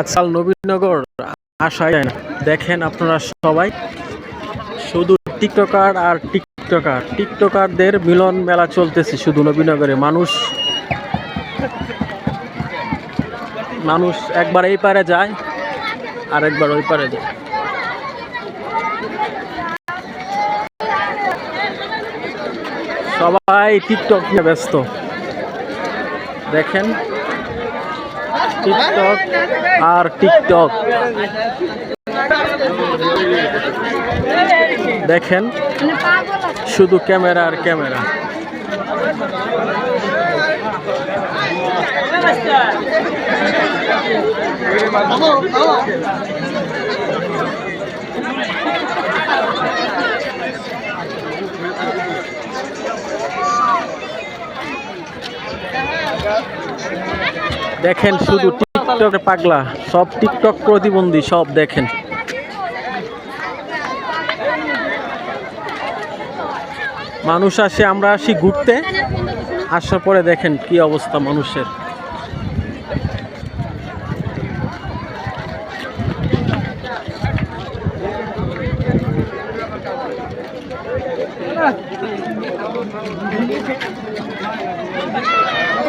আজকাল নবীনগর আসা যায় না দেখেন আপনারা সবাই, শুধু টিকটকার আর টিকটকার। টিকটকারদের মিলন মেলা চলতেছে শুধু নবীনগরে। মানুষ মানুষ একবার এই পারে যায় আর একবার ওই পারে যায়। সবাই টিকটক নিয়ে ব্যস্ত। দেখেন টিকটক আর টিকটক। দেখেন শুধু ক্যামেরা আর ক্যামেরা। দেখেন শুধু টিকটক পাগলা, সব টিকটক প্রতিবন্ধী, সব দেখেন। মানুষ আসে, আমরা আসি ঘুরতে, আসার পরে দেখেন কি অবস্থা মানুষের।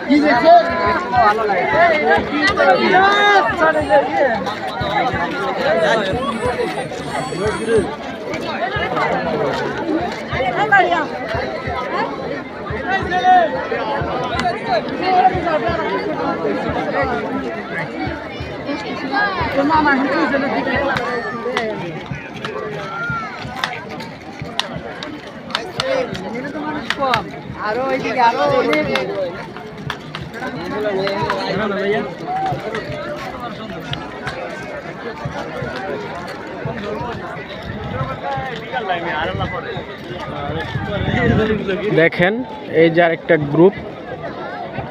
কি দেখেন এই যে আরেকটা গ্রুপ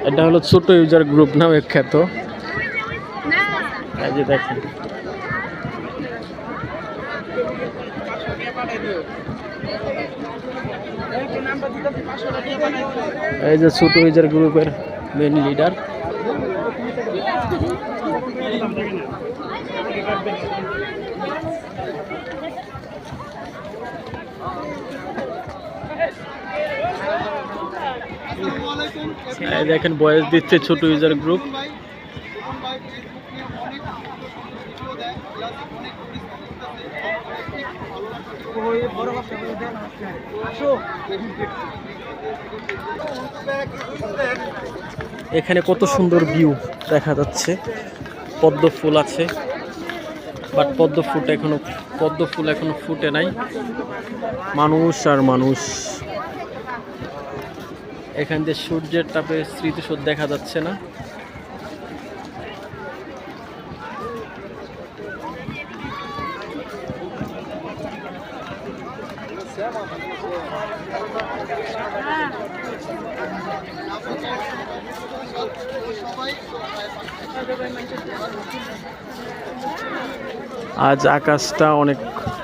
এটা হলো ছোট ইউজার গ্রুপ নামে খ্যাত। দেখেন। এই যে ছোট ইউজার গ্রুপের মেন লিডার দেখেন বয়স দিচ্ছে ছোট ইউজার গ্রুপ ভাই কোন ভাই ফেসবুক নিয়ে অনেক ভিডিও দেয় প্লাস অনেক ওই বড় কথা আসো এখানে কত সুন্দর ভিউ দেখা যাচ্ছে। পদ্ম ফুল আছে বাট পদ্ম ফুল এখনও, পদ্ম ফুল এখনও ফুটে নাই। মানুষ আর মানুষ। এখান দিয়ে সূর্যের তাপে স্মৃতিসৌধ দেখা যাচ্ছে না। আজ আকাশটা অনেক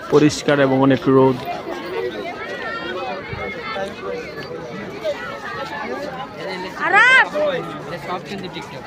পরিষ্কার এবং অনেক রোদ। সব কিন্তু টিকটক